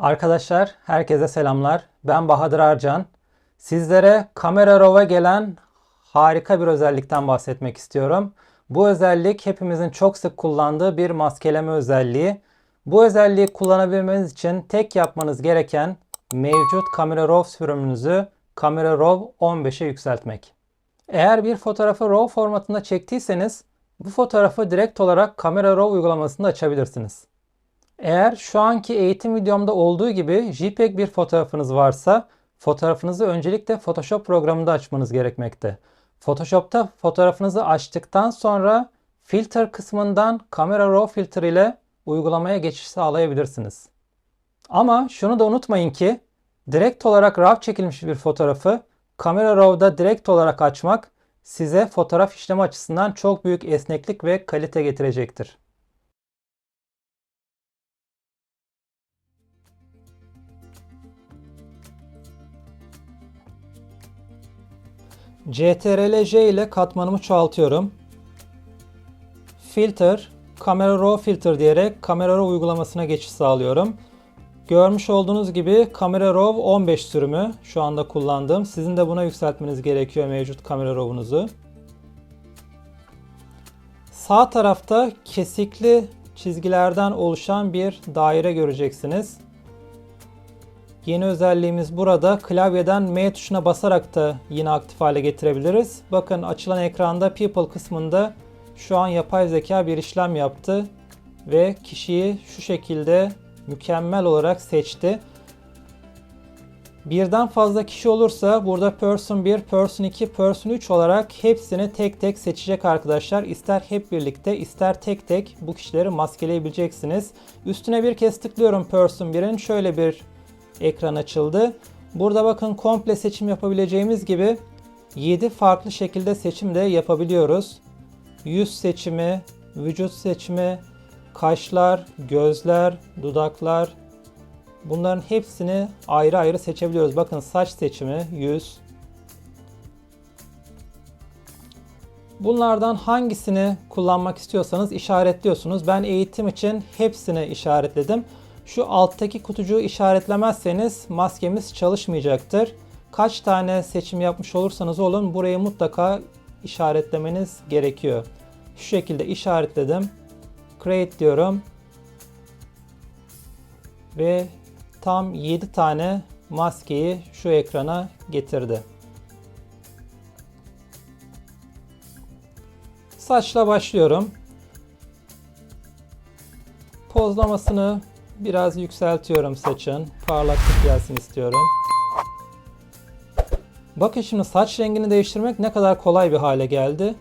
Arkadaşlar herkese selamlar. Ben Bahadır Arcan. Sizlere Camera Raw'a gelen harika bir özellikten bahsetmek istiyorum. Bu özellik hepimizin çok sık kullandığı bir maskeleme özelliği. Bu özelliği kullanabilmeniz için tek yapmanız gereken mevcut Camera Raw sürümünüzü Camera Raw 15'e yükseltmek. Eğer bir fotoğrafı RAW formatında çektiyseniz bu fotoğrafı direkt olarak Camera Raw uygulamasında açabilirsiniz. Eğer şu anki eğitim videomda olduğu gibi JPEG bir fotoğrafınız varsa fotoğrafınızı öncelikle Photoshop programında açmanız gerekmekte. Photoshop'ta fotoğrafınızı açtıktan sonra filter kısmından Camera Raw filter ile uygulamaya geçiş sağlayabilirsiniz. Ama şunu da unutmayın ki direkt olarak RAW çekilmiş bir fotoğrafı Camera Raw'da direkt olarak açmak size fotoğraf işleme açısından çok büyük esneklik ve kalite getirecektir. CTRL-J ile katmanımı çoğaltıyorum. Filter, Camera Raw Filter diyerek Camera Raw uygulamasına geçiş sağlıyorum. Görmüş olduğunuz gibi Camera Raw 15 sürümü şu anda kullandığım. Sizin de buna yükseltmeniz gerekiyor mevcut Camera Raw'unuzu. Sağ tarafta kesikli çizgilerden oluşan bir daire göreceksiniz. Yeni özelliğimiz burada. Klavyeden M tuşuna basarak da yine aktif hale getirebiliriz. Bakın açılan ekranda People kısmında şu an yapay zeka bir işlem yaptı ve kişiyi şu şekilde mükemmel olarak seçti. Birden fazla kişi olursa burada person 1, person 2, person 3 olarak hepsini tek tek seçecek arkadaşlar. İster hep birlikte ister tek tek bu kişileri maskeleyebileceksiniz. Üstüne bir kez tıklıyorum person 1'in şöyle bir ekran açıldı. Burada bakın komple seçim yapabileceğimiz gibi 7 farklı şekilde seçim de yapabiliyoruz. Yüz seçimi, vücut seçimi, kaşlar, gözler, dudaklar bunların hepsini ayrı ayrı seçebiliyoruz. Bakın saç seçimi, yüz. Bunlardan hangisini kullanmak istiyorsanız işaretliyorsunuz. Ben eğitim için hepsini işaretledim. Şu alttaki kutucuğu işaretlemezseniz maskemiz çalışmayacaktır. Kaç tane seçim yapmış olursanız olun burayı mutlaka işaretlemeniz gerekiyor. Şu şekilde işaretledim. Create diyorum. Ve tam 7 tane maskeyi şu ekrana getirdi. Saçla başlıyorum. Pozlamasını biraz yükseltiyorum saçın. Parlaklık gelsin istiyorum. Bakın şimdi saç rengini değiştirmek ne kadar kolay bir hale geldi.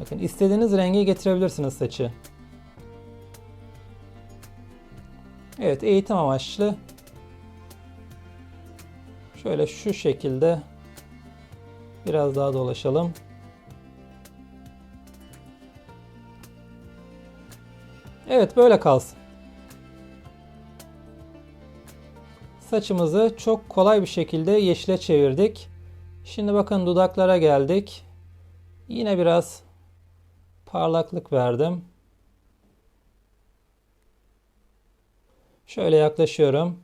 Bakın istediğiniz rengi getirebilirsiniz saçı. Evet eğitim amaçlı. Şöyle şu şekilde biraz daha dolaşalım. Evet böyle kalsın. Saçımızı çok kolay bir şekilde yeşile çevirdik. Şimdi bakın dudaklara geldik. Yine biraz parlaklık verdim. Şöyle yaklaşıyorum.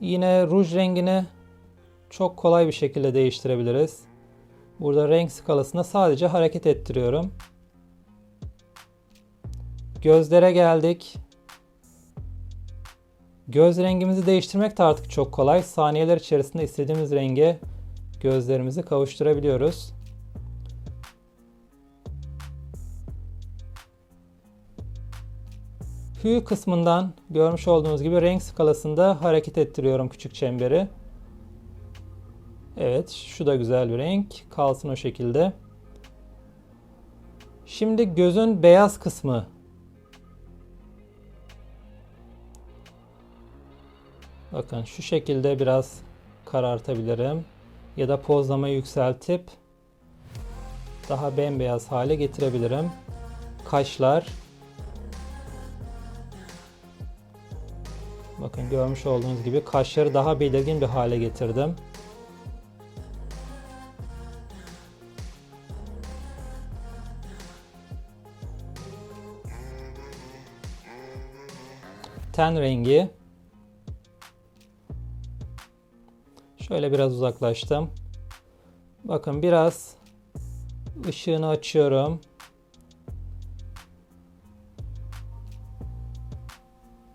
Yine ruj rengini çok kolay bir şekilde değiştirebiliriz. Burada renk skalasında sadece hareket ettiriyorum. Gözlere geldik. Göz rengimizi değiştirmek de artık çok kolay. Saniyeler içerisinde istediğimiz renge gözlerimizi kavuşturabiliyoruz. Hue kısmından görmüş olduğunuz gibi renk skalasında hareket ettiriyorum küçük çemberi. Evet, şu da güzel bir renk. Kalsın o şekilde. Şimdi gözün beyaz kısmı. Bakın şu şekilde biraz karartabilirim. Ya da pozlamayı yükseltip daha bembeyaz hale getirebilirim. Kaşlar. Bakın görmüş olduğunuz gibi kaşları daha belirgin bir hale getirdim. Ten rengi. Şöyle biraz uzaklaştım. Bakın biraz ışığını açıyorum.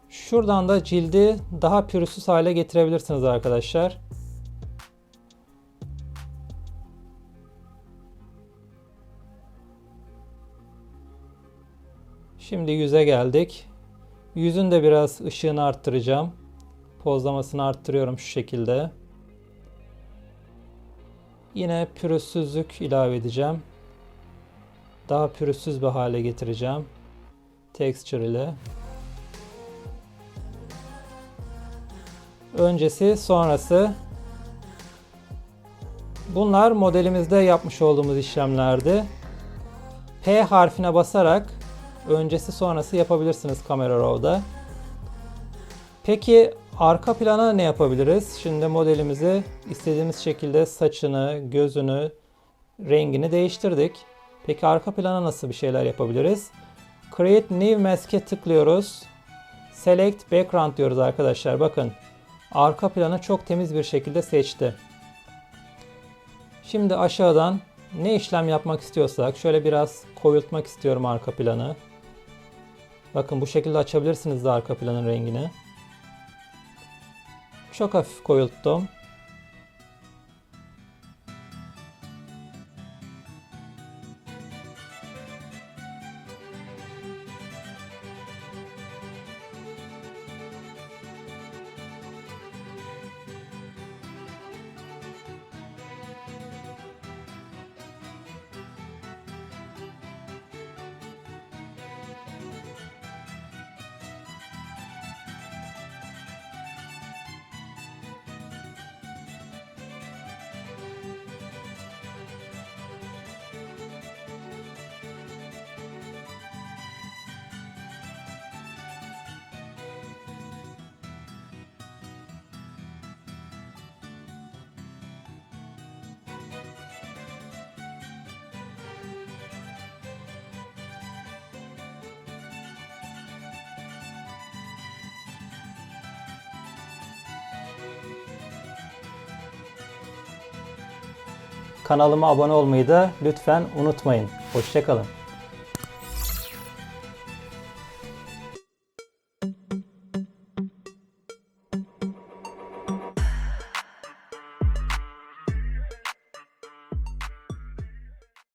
Şuradan da cildi daha pürüzsüz hale getirebilirsiniz arkadaşlar. Şimdi yüze geldik. Yüzün de biraz ışığını arttıracağım. Pozlamasını arttırıyorum şu şekilde. Yine pürüzsüzlük ilave edeceğim. Daha pürüzsüz bir hale getireceğim. Texture ile. Öncesi, sonrası. Bunlar modelimizde yapmış olduğumuz işlemlerdi. P harfine basarak öncesi sonrası yapabilirsiniz Camera Raw'da. Peki arka plana ne yapabiliriz? Şimdi modelimizi istediğimiz şekilde saçını, gözünü, rengini değiştirdik. Peki arka plana nasıl bir şeyler yapabiliriz? Create New Mask'e tıklıyoruz. Select Background diyoruz arkadaşlar. Bakın arka planı çok temiz bir şekilde seçti. Şimdi aşağıdan ne işlem yapmak istiyorsak şöyle biraz koyultmak istiyorum arka planı. Bakın bu şekilde açabilirsiniz de arka planın rengini. Çok hafif koyulttum. Kanalıma abone olmayı da lütfen unutmayın. Hoşçakalın.